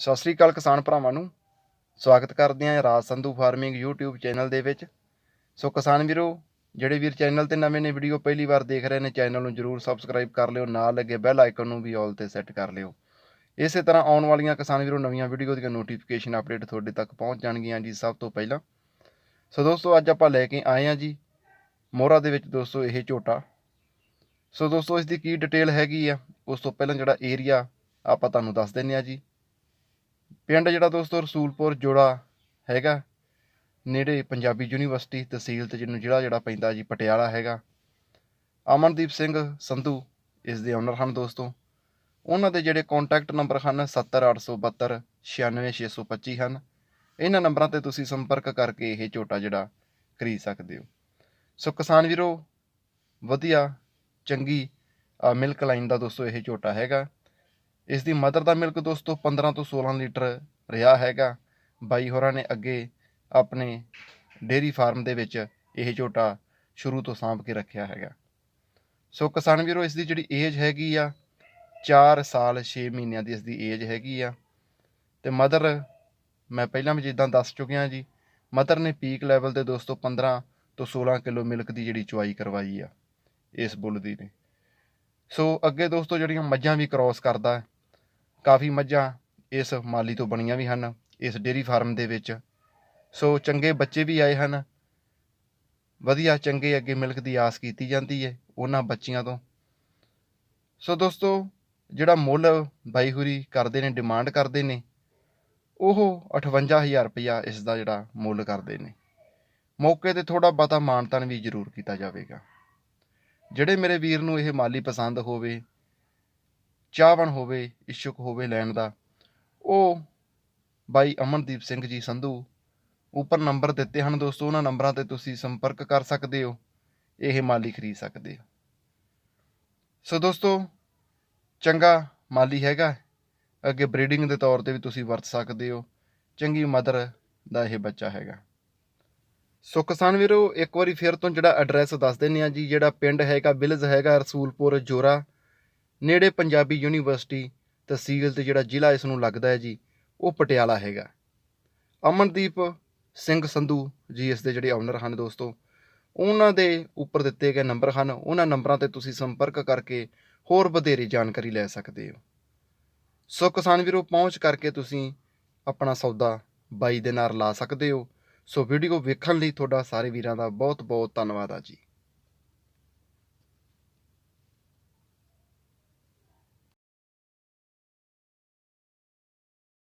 ਸਤਿ ਸ੍ਰੀ ਅਕਾਲ ਕਿਸਾਨ ਭਰਾਵਾਂ ਨੂੰ। ਸਵਾਗਤ ਕਰਦੇ ਹਾਂ Raj Sandhu farming YouTube channel ਦੇ ਵਿੱਚ। ਸੋ ਕਿਸਾਨ ਵੀਰੋ, ਜਿਹੜੇ ਵੀਰ ਚੈਨਲ ਤੇ ਨਵੇਂ ਨੇ, ਵੀਡੀਓ ਪਹਿਲੀ ਵਾਰ ਦੇਖ ਰਹੇ ਨੇ, ਚੈਨਲ ਨੂੰ ਜਰੂਰ ਸਬਸਕ੍ਰਾਈਬ ਕਰ ਲਿਓ, ਨਾਲ ਲੱਗੇ ਬੈਲ ਆਈਕਨ ਨੂੰ ਵੀ ਆਲ ਤੇ ਸੈੱਟ ਕਰ ਲਿਓ। ਇਸੇ ਤਰ੍ਹਾਂ ਆਉਣ ਵਾਲੀਆਂ ਕਿਸਾਨ ਵੀਰੋ ਨਵੀਆਂ ਵੀਡੀਓ ਦੀਆਂ ਨੋਟੀਫਿਕੇਸ਼ਨ ਅਪਡੇਟ ਤੁਹਾਡੇ ਤੱਕ ਪਹੁੰਚ ਜਾਣਗੀਆਂ ਜੀ ਸਭ ਤੋਂ ਪਹਿਲਾਂ। ਸੋ ਦੋਸਤੋ, ਅੱਜ ਆਪਾਂ ਲੈ ਕੇ ਆਏ ਹਾਂ ਜੀ ਮੋਹਰਾ ਦੇ ਵਿੱਚ ਦੋਸਤੋ ਇਹ ਝੋਟਾ। ਸੋ ਦੋਸਤੋ, ਇਸ ਦੀ ਕੀ ਡਿਟੇਲ ਹੈਗੀ ਆ, ਉਸ ਤੋਂ ਪਹਿਲਾਂ ਜਿਹੜਾ ਏਰੀਆ ਆਪਾਂ ਤੁਹਾਨੂੰ ਦੱਸ ਦਿੰਨੇ ਆ ਜੀ। ਪਿੰਡ ਜਿਹੜਾ ਦੋਸਤੋ, ਰਸੂਲਪੁਰ ਜੋੜਾ ਹੈਗਾ, ਨੇੜੇ ਪੰਜਾਬੀ ਯੂਨੀਵਰਸਿਟੀ ਤਹਿਸੀਲ ਤੇ ਜਿਹਨੂੰ ਜ਼ਿਲ੍ਹਾ ਜਿਹੜਾ ਪੈਂਦਾ ਜੀ ਪਟਿਆਲਾ ਹੈਗਾ। ਅਮਨਦੀਪ ਸਿੰਘ ਸੰਧੂ ਇਸ ਦੇ ਓਨਰ ਹਨ ਦੋਸਤੋ। ਉਹਨਾਂ ਦੇ ਜਿਹੜੇ ਕੰਟੈਕਟ ਨੰਬਰ ਹਨ 70872 96625 ਹਨ। ਇਹਨਾਂ ਨੰਬਰਾਂ ਤੇ ਤੁਸੀਂ ਸੰਪਰਕ ਕਰਕੇ ਇਹ ਝੋਟਾ ਜਿਹੜਾ ਖਰੀਦ ਸਕਦੇ ਹੋ। ਸੋ ਕਿਸਾਨ ਵੀਰੋ, ਵਧੀਆ, ਚੰਗੀ ਮਿਲਕ ਲਾਈਨ ਦਾ ਦੋਸਤੋ ਇਹ ਝੋਟਾ ਹੈਗਾ। ਇਸ ਦੀ ਮਦਰ ਦਾ ਮਿਲਕ ਦੋਸਤੋ 15 ਤੋਂ 16 ਲੀਟਰ ਰਿਹਾ ਹੈਗਾ। ਬਾਈ ਹੋਰਾਂ ਨੇ ਅੱਗੇ ਆਪਣੇ ਡੇਰੀ ਫਾਰਮ ਦੇ ਵਿੱਚ ਇਹ ਝੋਟਾ ਸ਼ੁਰੂ ਤੋਂ ਸਾਂਭ ਕੇ ਰੱਖਿਆ ਹੈਗਾ। ਸੋ ਕਿਸਾਨ ਵੀਰੋ ਇਸ ਦੀ ਜਿਹੜੀ ਏਜ ਹੈਗੀ ਆ 4 ਸਾਲ 6 ਮਹੀਨਿਆਂ ਦੀ ਇਸ ਦੀ ਏਜ ਹੈਗੀ ਆ। ਤੇ ਮਦਰ, ਮੈਂ ਪਹਿਲਾਂ ਵੀ ਜਿੱਦਾਂ ਦੱਸ ਚੁੱਕਿਆ ਜੀ, ਮਦਰ ਨੇ ਪੀਕ ਲੈਵਲ ਤੇ ਦੋਸਤੋ 15 ਤੋਂ 16 ਕਿਲੋ ਮਿਲਕ ਦੀ ਜਿਹੜੀ ਚੁਆਈ ਕਰਵਾਈ ਆ, ਇਸ ਬੁੱਲ ਦੀ ਨੇ। ਸੋ ਅੱਗੇ ਦੋਸਤੋ ਜਿਹੜੀਆਂ ਮੱਝਾਂ ਵੀ ਕ੍ਰਾਸ ਕਰਦਾ ਕਾਫੀ ਮੱਝਾਂ ਇਸ ਮਾਲੀ ਤੋਂ ਬਣੀਆਂ ਵੀ ਹਨ, ਇਸ ਡੇਰੀ ਫਾਰਮ ਦੇ ਵਿੱਚ। ਸੋ ਚੰਗੇ ਬੱਚੇ ਵੀ ਆਏ ਹਨ। ਵਧੀਆ ਚੰਗੇ ਅੱਗੇ ਮਿਲਕ ਦੀ ਆਸ ਕੀਤੀ ਜਾਂਦੀ ਹੈ ਉਹਨਾਂ ਬੱਚੀਆਂ ਤੋਂ। ਸੋ ਦੋਸਤੋ, ਜਿਹੜਾ ਮੁੱਲ ਬਾਈ ਹੁਰੀ ਕਰਦੇ ਨੇ, ਡਿਮਾਂਡ ਕਰਦੇ ਨੇ, ਉਹ 58000 ਰੁਪਇਆ ਇਸ ਦਾ ਜਿਹੜਾ ਮੁੱਲ ਕਰਦੇ ਨੇ। ਮੌਕੇ ਤੇ ਥੋੜਾ ਬਹੁਤਾ ਮਾਨਤਨ ਵੀ ਜ਼ਰੂਰ ਕੀਤਾ ਜਾਵੇਗਾ। ਜਿਹੜੇ ਮੇਰੇ ਵੀਰ ਨੂੰ ਇਹ ਮਾਲੀ ਪਸੰਦ ਹੋਵੇ ਚਾਹਵਣ ਹੋਵੇ ਇਛੁਕ ਹੋਵੇ ਲੈਣ ਦਾ। ਉਹ ਬਾਈ ਅਮਨਦੀਪ ਸਿੰਘ ਜੀ ਸੰਧੂ, ਉੱਪਰ ਨੰਬਰ ਦਿੱਤੇ ਹਨ ਦੋਸਤੋ, ਉਹਨਾਂ ਨੰਬਰਾਂ ਤੇ ਤੁਸੀਂ ਸੰਪਰਕ ਕਰ ਸਕਦੇ ਹੋ, ਇਹ ਮਾਲੀ ਖਰੀਦ ਸਕਦੇ ਹੋ। ਸੋ ਦੋਸਤੋ, ਚੰਗਾ ਮਾਲੀ ਹੈਗਾ, ਅੱਗੇ ਬਰੀਡਿੰਗ ਦੇ ਤੌਰ ਤੇ ਵੀ ਤੁਸੀਂ ਵਰਤ ਸਕਦੇ ਹੋ, ਚੰਗੀ ਮਦਰ ਦਾ ਇਹ ਬੱਚਾ ਹੈਗਾ। ਸੋ ਕਿਸਾਨ ਵੀਰੋ, ਇੱਕ ਵਾਰੀ ਫਿਰ ਤੋਂ ਜਿਹੜਾ ਐਡਰੈਸ ਦੱਸ ਦਿੰਨੇ ਆ ਜੀ, ਜਿਹੜਾ ਪਿੰਡ ਹੈਗਾ ਵਿਲੇਜ ਹੈਗਾ, ਰਸੂਲਪੁਰ, ਜੋਰਾ ਨੇੜੇ ਪੰਜਾਬੀ ਯੂਨੀਵਰਸਿਟੀ ਤਹਿਸੀਲ ਤੇ ਜਿਹੜਾ ਜ਼ਿਲ੍ਹਾ ਇਸ ਨੂੰ ਲੱਗਦਾ ਹੈ ਜੀ, ਉਹ ਪਟਿਆਲਾ ਹੈਗਾ। ਅਮਨਦੀਪ ਸਿੰਘ ਸੰਧੂ ਜੀ ਇਸ ਦੇ ਜਿਹੜੇ ਓਨਰ ਹਨ ਦੋਸਤੋ, ਉਹਨਾਂ ਦੇ ਉੱਪਰ ਦਿੱਤੇ ਗਏ ਨੰਬਰ ਹਨ। ਉਹਨਾਂ ਨੰਬਰਾਂ ਤੇ ਤੁਸੀਂ ਸੰਪਰਕ ਕਰਕੇ ਹੋਰ ਵਧੇਰੇ ਜਾਣਕਾਰੀ ਲੈ ਸਕਦੇ ਹੋ। ਸੋ ਕਿਸਾਨ ਵੀਰੋ, ਪਹੁੰਚ ਕਰਕੇ ਤੁਸੀਂ ਆਪਣਾ ਸੌਦਾ ਬਾਈ ਦੇ ਨਾਲ ਲਾ ਸਕਦੇ ਹੋ। ਸੋ ਵੀਡੀਓ ਵੇਖਣ ਲਈ ਤੁਹਾਡਾ ਸਾਰੇ ਵੀਰਾਂ ਦਾ ਬਹੁਤ ਬਹੁਤ ਧੰਨਵਾਦ ਆ ਜੀ।